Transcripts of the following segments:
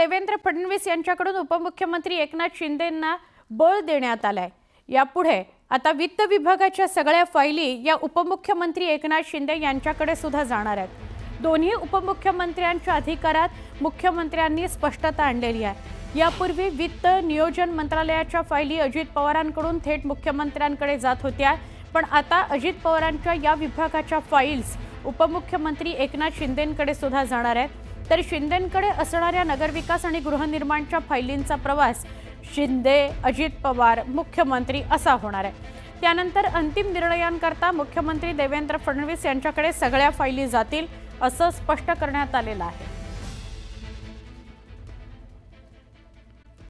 देवेंद्र फडणवीस यांच्याकडून उपमुख्यमंत्री एकनाथ शिंदेंना बळ देण्यात आलाय. यापुढे आता वित्त विभागाच्या सगळ्या फायली या उपमुख्यमंत्री एकनाथ शिंदे यांच्याकडे सुद्धा जाणार आहेत. दोन्ही उपमुख्यमंत्र्यांच्या अधिकारात मुख्यमंत्र्यांनी स्पष्टता आणलेली आहे. यापूर्वी वित्त नियोजन मंत्रालयाच्या फायली अजित पवारांकडून थेट मुख्यमंत्र्यांकडे जात होत्या पण आता अजित पवारांच्या या विभागाच्या फाईल्स उपमुख्यमंत्री एकनाथ शिंदेंकडे सुद्धा जाणार आहेत. तर शिंदेंकडे असणाऱ्या नगरविकास आणि गृहनिर्माणच्या फायलींचा प्रवास शिंदे अजित पवार मुख्यमंत्री असा होणार आहे. त्यानंतर अंतिम निर्णयांकरता मुख्यमंत्री देवेंद्र फडणवीस यांच्याकडे सगळ्या फायली जातील असं स्पष्ट करण्यात आलेलं आहे.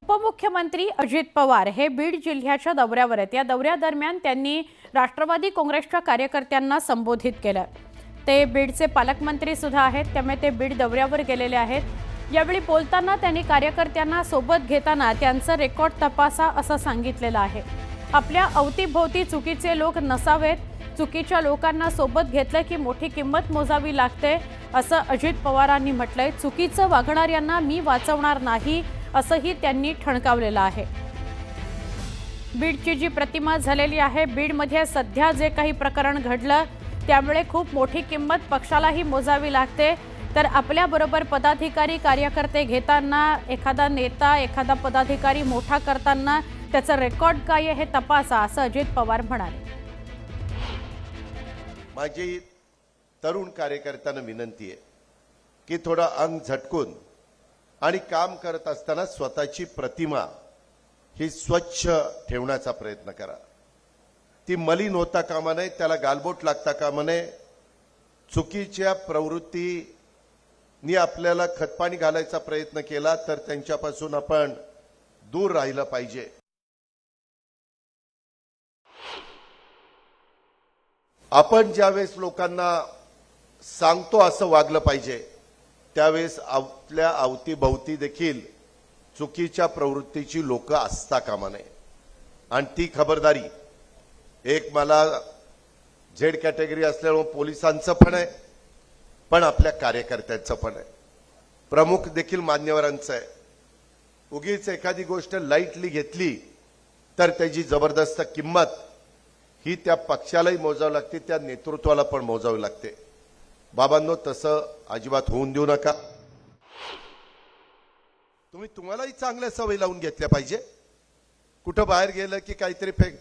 उपमुख्यमंत्री अजित पवार हे बीड जिल्ह्याच्या दौऱ्यावर आहेत. या दौऱ्यादरम्यान त्यांनी राष्ट्रवादी काँग्रेसच्या कार्यकर्त्यांना संबोधित केलं. ते बीडचे पालकमंत्री सुद्धा आहेत त्यामुळे ते बीड दौऱ्यावर गेलेले आहेत. यावेळी बोलताना त्यांनी कार्यकर्त्यांना सोबत घेताना त्यांचं रेकॉर्ड तपासा असं सांगितलेलं आहे. आपल्या अवतीभोवती चुकीचे लोक नसावेत चुकीच्या लोकांना सोबत घेतलं की मोठी किंमत मोजावी लागते असं अजित पवारांनी म्हटलंय. चुकीचं वागणाऱ्यांना मी वाचवणार नाही असंही त्यांनी ठणकावलेलं आहे. बीडची जी प्रतिमा झालेली आहे बीडमध्ये सध्या जे काही प्रकरण घडलं त्यामुळे खूप मोठी किंमत पक्षालाही मोजावी लागते. तर आपल्याबरोबर पदाधिकारी कार्यकर्ते घेताना एखादा नेता एखादा पदाधिकारी मोठा करताना त्याचं रेकॉर्ड काय आहे हे तपासा असं अजित पवार म्हणाले. माझी तरुण कार्यकर्त्यांना विनंती आहे की थोडं अंग झटकून आणि काम करत असताना स्वतःची प्रतिमा ही स्वच्छ ठेवण्याचा प्रयत्न करा. ती मलिन होता कामा नये त्याला गालबोट लागता कामा नये. चुकीच्या प्रवृत्तीनी आपल्याला खतपाणी घालायचा प्रयत्न केला तर त्यांच्यापासून आपण दूर राहिलं पाहिजे. आपण ज्यावेळेस लोकांना सांगतो असं वागलं पाहिजे त्यावेळेस आपल्या अवतीभवती देखील चुकीच्या प्रवृत्तीची लोक असता कामा नये. आणि ती खबरदारी एक मला झेड कॅटेगरी असल्यामुळे पोलिसांचं पण आहे पण आपल्या कार्यकर्त्यांचं पण आहे. प्रमुख देखील मान्यवरांचं आहे. उगीच एखादी गोष्ट लाईटली घेतली तर त्याची जबरदस्त किंमत ही त्या पक्षालाही मोजावी लागते त्या नेतृत्वाला पण मोजावी लागते. बाबांनो तसं अजिबात होऊन देऊ नका. तुम्ही तुम्हालाही चांगल्या सवयी लावून घेतल्या पाहिजे. कुठं बाहेर गेलं की काहीतरी फेक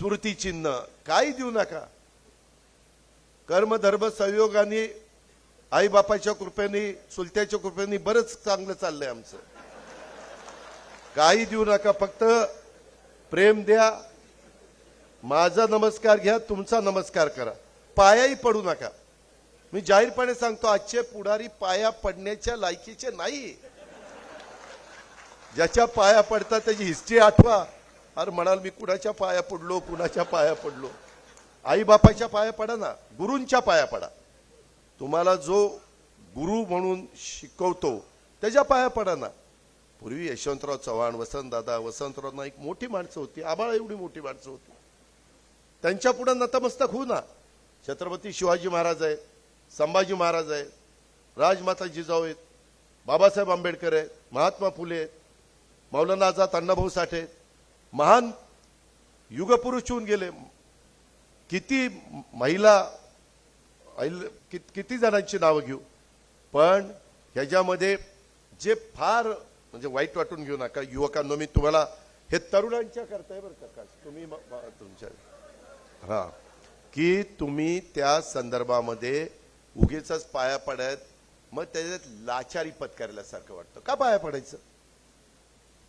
स्मृती चिन्ह. काही देऊ नका. कर्मधर्म संयोगाने आई बापाच्या कृपेने सुलत्याच्या कृपेने बरंच चांगलं चाललंय आमचं. काही देऊ नका. फक्त प्रेम द्या. माझा नमस्कार घ्या तुमचा नमस्कार करा. पायाही पडू नका. मी जाहीरपणे सांगतो आजचे पुढारी पाया पडण्याच्या लायकीचे नाही ज्याच्या पाया पडतात त्याची हिस्ट्री आठवा. अरे म्हणाल मी कुणाच्या पाया पडलो कुणाच्या पाया पडलो? आई बापाच्या पाया पडा ना गुरूंच्या पाया पडा. तुम्हाला जो गुरु म्हणून शिकवतो त्याच्या पाया पडा ना. पूर्वी यशवंतराव चव्हाण वसंतदादा वसंतराव नाईक मोठी माणसं होती आबाळ एवढी मोठी माणसं होती. त्यांच्या पुढे नतमस्तक होऊ ना. छत्रपती शिवाजी महाराज आहेत संभाजी महाराज आहेत राजमाता जिजाऊ आहेत बाबासाहेब आंबेडकर आहेत महात्मा फुले आहेत मौलाना आझाद अण्णाभाऊ साठे आहेत. महान युगपुरुष होऊन गेले. किती महिला किती जणांची नावं घेऊ. पण ह्याच्यामध्ये जे फार म्हणजे वाईट वाटून घेऊ नका युवकांनो मी तुम्हाला हे तरुणांच्या करताय बरं का तुम्ही तुमच्या हा. की तुम्ही त्या संदर्भामध्ये उगीच पाया पडत मग त्याच्यात लाचारी पत्करल्यासारखं वाटतं. का पाया पडायचं?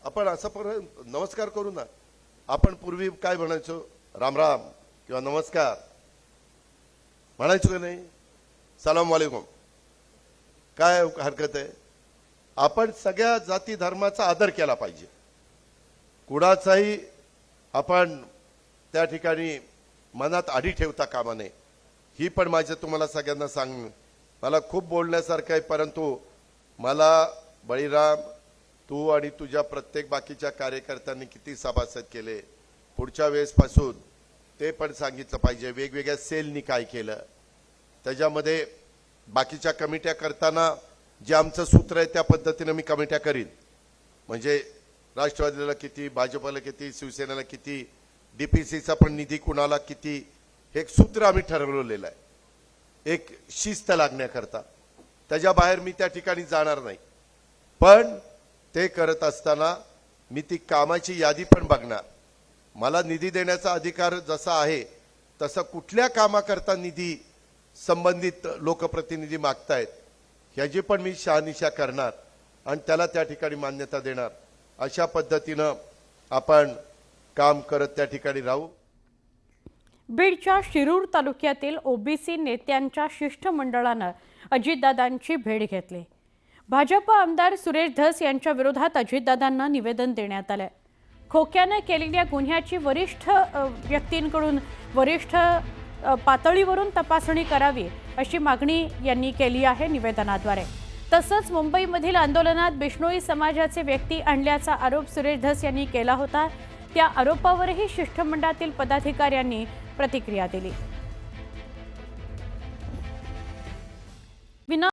आपण असं पर नमस्कार करू ना. आपण पूर्वी काय म्हणायचो? राम राम किंवा नमस्कार. म्हणायचो का नाही? सलाम वालेकुम. काय हरकत आहे? आपण सगळ्या जाती धर्माचा आदर केला पाहिजे. कुणाचाही आपण त्या ठिकाणी मनात आडी ठेवता कामा नये. ही पण माझं तुम्हाला सगळ्यांना सांग. मला खूप बोलण्यासारखं आहे परंतु मला बळीराम तू आणि तुझ्या प्रत्येक बाकीच्या कार्यकर्त्यांनी किती सभासद केले? पुढच्या वेळेसपासून ते पण सांगितलं पाहिजे. वेगवेगळ्या सेलनी काय केलं? त्याच्यामध्ये बाकीच्या कमिट्या करताना जे आमचं सूत्र आहे त्या पद्धतीनं मी कमिट्या करीन. म्हणजे राष्ट्रवादीला किती भाजपला किती शिवसेनेला किती डीपीसीचा पण निधी कुणाला किती हे एक सूत्र आम्ही ठरवलेलं आहे. एक शिस्त लागण्याकरता. त्याच्या बाहेर मी त्या ठिकाणी जाणार नाही. पण ते करत असताना मी ती कामाची यादी पण बघणार. मला निधी देण्याचा अधिकार जसा आहे तसं कुठल्या कामाकरता निधी संबंधित लोकप्रतिनिधी मागतायत ह्याची पण मी शहानिशा करणार आणि त्याला त्या ठिकाणी मान्यता देणार. अशा पद्धतीनं आपण काम करत त्या ठिकाणी राहू. बीडच्या शिरूर तालुक्यातील ओबीसी नेत्यांच्या शिष्टमंडळानं अजितदादांची भेट घेतली. भाजप आमदार सुरेश धस यांच्या विरोधात अजितदादांना निवेदन देण्यात आलंय. खोक्यानं केलेल्या गुन्ह्याची वरिष्ठ व्यक्तींकडून वरिष्ठ पातळीवरून तपासणी करावी अशी मागणी यांनी केली आहे निवेदनाद्वारे. तसंच मुंबईमधील आंदोलनात बिष्णोई समाजाचे व्यक्ती आणल्याचा आरोप सुरेश धस यांनी केला होता. त्या आरोपावरही शिष्टमंडळातील पदाधिकाऱ्यांनी प्रतिक्रिया दिली.